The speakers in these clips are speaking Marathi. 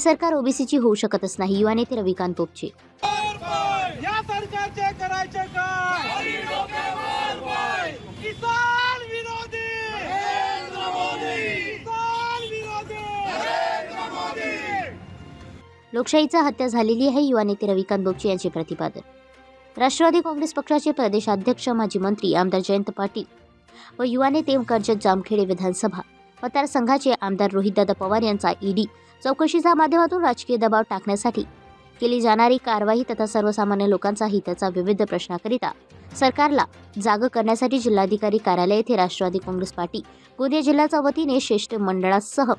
सरकार ओबीसीची होऊ शकतच नाही. युवा नेते रविकांत तोपचे या सरकारचे करायचे काय? किसान विरोधी! किसान विरोधी! लोकशाहीचा हत्या झालेली आहे युवा नेते रविकांत बोपचे यांचे प्रतिपादन. राष्ट्रवादी काँग्रेस पक्षाचे प्रदेशाध्यक्ष माजी मंत्री आमदार जयंत पाटील व युवा नेते कर्जत जामखेडे विधानसभा. मतदारसंघाचे आमदार रोहितदादा पवार यांचा ईडी चौकशीच्या माध्यमातून राजकीय दबाव टाकण्यासाठी केली जाणारी कारवाई तथा सर्वसामान्य लोकांचा हिताचा विविध प्रश्नाकरिता सरकारला जाग करण्यासाठी जिल्हाधिकारी कार्यालय येथे राष्ट्रवादी काँग्रेस पार्टी गोंदिया जिल्ह्याच्या वतीने श्रेष्ठ मंडळासह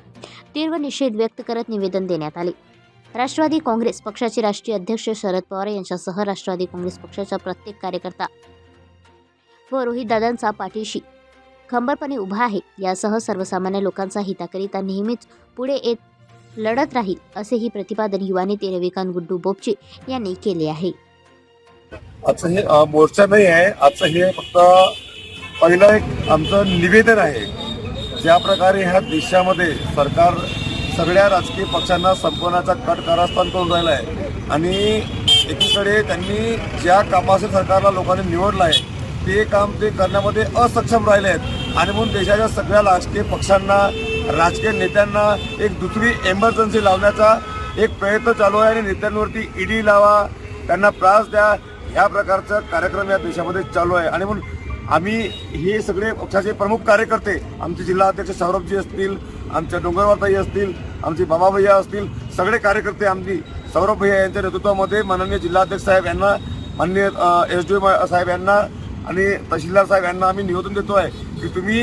तीव्र निषेध व्यक्त करत निवेदन देण्यात आले. राष्ट्रवादी काँग्रेस पक्षाचे राष्ट्रीय अध्यक्ष शरद पवार यांच्यासह राष्ट्रवादी काँग्रेस पक्षाचा प्रत्येक कार्यकर्ता व रोहितदादांचा पाठीशी खंबरपणे उभा आहे. यासह सर्वसामान्य लोकांचा हिताकरिता नेहमीच पुढे येत लढत राहील असेही प्रतिपादन युवा नेते रविकांत गुड्डू बोपचे यांनी केले आहे. आजचं हे मोर्चा नाही आहे. आजचं हे फक्त पहिलं एक आमचं निवेदन आहे. ज्या प्रकारे ह्या देशामध्ये सरकार सगळ्या राजकीय पक्षांना संपवण्याचा कट कारस्थान करून राहिला आहे आणि एकीकडे त्यांनी ज्या कामासाठी सरकारला लोकांनी निवडलं आहे ते काम ते करण्यामध्ये असक्षम राहिले आहेत आणि म्हणून देशाच्या सगळ्या राजकीय पक्षांना राजकीय नेत्यांना एक दुसरी एमर्जन्सी लावण्याचा एक प्रयत्न चालू आहे आणि नेत्यांवरती ईडी लावा त्यांना त्रास द्या ह्या प्रकारचा कार्यक्रम या देशामध्ये चालू आहे. आणि म्हणून आम्ही हे सगळे पक्षाचे प्रमुख कार्यकर्ते आमचे जिल्हा अध्यक्ष सौरभजी असतील आमच्या डोंगरवारताई असतील आमचे बाबा भैया असतील सगळे कार्यकर्ते आमची सौरभ भैया यांच्या नेतृत्वामध्ये माननीय जिल्हाध्यक्ष साहेब यांना माननीय एस डी साहेब यांना आणि तहसीलदार साहेब यांना आम्ही निवेदन देतो आहे की तुम्ही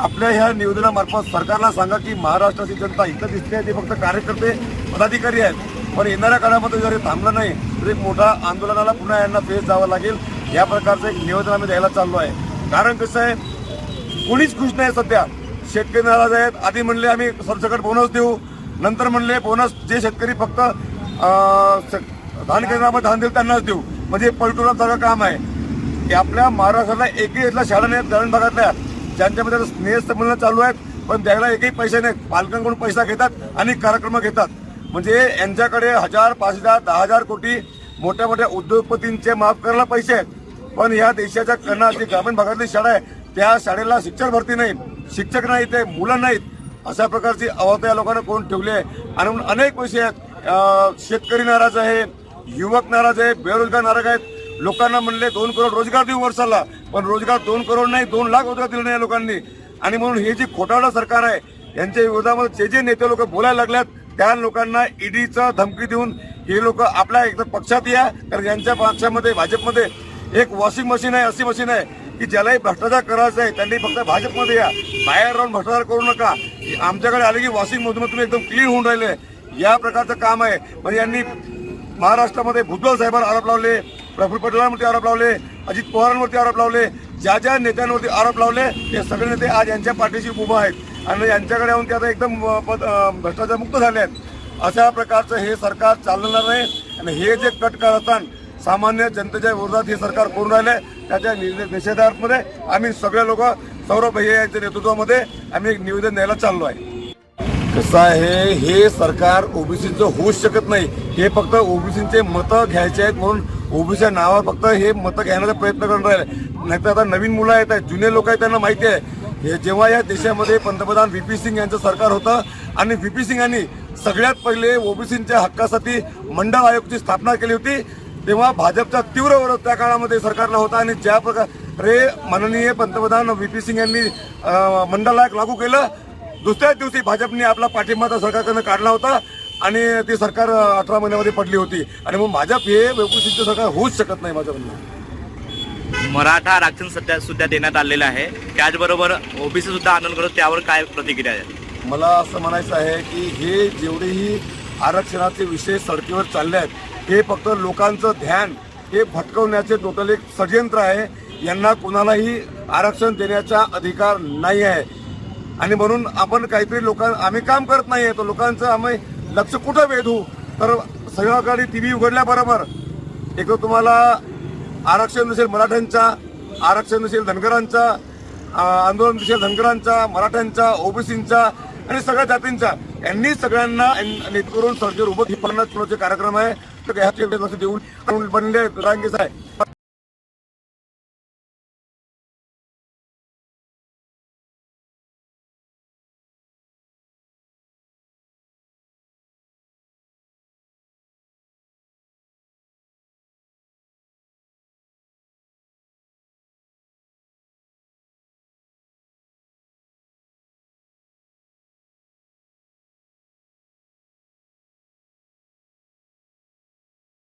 आपल्या ह्या निवेदनामार्फत सरकारला सांगा की महाराष्ट्राची जनता इथं दिसते ते फक्त कार्यकर्ते पदाधिकारी आहेत. पण येणाऱ्या काळामध्ये जर हे थांबलं नाही तर एक मोठा आंदोलनाला पुन्हा यांना फेस जावं लागेल. या प्रकारचं एक निवेदन आम्ही द्यायला चाललो आहे. कारण कसं आहे कोणीच खुश नाही सध्या. शेतकरी नाराज आहेत. आधी म्हणले आम्ही सरसकट बोनस देऊ. नंतर म्हणले बोनस जे शेतकरी फक्त धान केंद्रामध्ये धान देईल त्यांनाच देऊ. म्हणजे पलटूरासारखं काम आहे. की आपल्या महाराष्ट्राला एकही इथल्या शाळा नाही ग्रामीण भागातल्या ज्यांच्यामध्ये आता स्नेह चालू आहेत पण द्यायला एकही पैसे नाहीत. पालकांकडून पैसा घेतात आणि कार्यक्रम घेतात. म्हणजे यांच्याकडे हजार पाच हजार दहा हजार कोटी मोठ्या मोठ्या उद्योगपतींचे माफ करायला पैसे आहेत. पण या देशाच्या कणा जी ग्रामीण भागातली शाळा आहे त्या शाळेला शिक्षक भरती नाही. शिक्षक नाही ते मुलं नाहीत. अशा प्रकारची अवस्था या लोकांना कोण ठेवली आहे? आणि म्हणून अनेक पैसे आहेत. शेतकरी नाराज आहे युवक नाराज आहे बेरोजगार नाराज आहेत. लोकांना म्हणले दोन करोड रोजगार देऊ वर्षाला. पण रोजगार दोन करोड नाही दोन लाख रोजगार दिले नाही लोकांनी. आणि म्हणून हे जे खोटारडा सरकार आहे यांच्या विरोधामध्ये जे जे नेते लोक बोलायला लागल्यात त्या लोकांना ईडीचा धमकी देऊन हे लोक आपल्या एकदम पक्षात या. कारण यांच्या पक्षामध्ये भाजपमध्ये एक वॉशिंग मशीन आहे अशी मशीन आहे की ज्यालाही भ्रष्टाचार करायचा आहे त्यांनी फक्त भाजपमध्ये या. बाहेर राहून भ्रष्टाचार करू नका. आमच्याकडे आले की वॉशिंग मधून तुम्ही एकदम क्लीन होऊन राहिले. या प्रकारचं काम आहे. म्हणजे यांनी महाराष्ट्रामध्ये भुजबळ साहेबांवर आरोप लावले. प्रफुल्ल पटेलांवरती आरोप लावले अजित पवारांवरती आरोप लावले ज्या ज्या नेत्यांवरती आरोप लावले ते सगळे नेते आज यांच्या पाठीशी उभं आहेत. आणि यांच्याकडे येऊन ते आता एकदम पद- भ्रष्टाचार मुक्त झाले आहेत. अशा प्रकारचं हे सरकार चालणार नाही. आणि हे जे कट करतान सामान्य जनतेच्या विरोधात हे सरकार करून राहिले त्याच्या निषेधार्थमध्ये आम्ही सगळे लोक सौरभ भैया यांच्या नेतृत्वामध्ये आम्ही एक निवेदन द्यायला चाललो आहे. कसं आहे हे सरकार ओबीसीचं होऊच शकत नाही. हे फक्त ओबीसीचे मतं घ्यायचे आहेत म्हणून ओबीसीच्या नावावर फक्त हे मतं घेण्याचा प्रयत्न करून राहिले नाहीतर आता नवीन मुलं येत आहेत. जुने लोक आहेत त्यांना माहिती आहे. हे जेव्हा या देशामध्ये पंतप्रधान व्ही पी सिंग यांचं सरकार होतं आणि व्ही पी सिंगांनी सगळ्यात पहिले ओबीसींच्या हक्कासाठी मंडळ आयोगची स्थापना केली होती तेव्हा भाजपचा तीव्र विरोध त्या काळामध्ये सरकारला होता आणि ज्या प्रकारे माननीय पंतप्रधान व्ही पी सिंग यांनी मंडळ आयोग लागू केलं दुसऱ्याच दिवशी भाजपने आपला पाठिंबा त्या सरकारकडनं काढला होता. आणि ती सरकार अठरा महिन्यामध्ये पडली होती. आणि मग भाजप हे व्यवस्थित सरकार होऊच शकत नाही माझं म्हणणं मराठा आरक्षण सध्या सुद्धा देण्यात आलेलं आहे. त्याचबरोबर ओबीसी सुद्धा आंदोलन करतो त्यावर काय प्रतिक्रिया आहे? मला असं म्हणायचं आहे की हे जेवढेही आरक्षणाचे विषय सडकीवर चालले आहेत हे फक्त लोकांचं ध्यान हे भटकवण्याचे टोटल एक षडयंत्र आहे. यांना कुणालाही आरक्षण देण्याचा अधिकार नाही आहे. आणि म्हणून आपण काहीतरी लोकां आम्ही काम करत नाही तर लोकांचं आम्ही लक्ष कुठं वेधू? तर सगळ्याकडे टी व्ही उघडल्याबरोबर एक तर तुम्हाला आरक्षण नसेल मराठ्यांचा आरक्षण नसेल धनगरांचा आंदोलन नसेल धनगरांचा मराठ्यांचा ओबीसींचा आणि सगळ्या जातींचा. यांनी सगळ्यांना नेत करून सर्जर उभं पन्नास कार्यक्रम आहे. तर ह्याचे लक्ष देऊन बनले रांगेच आहे.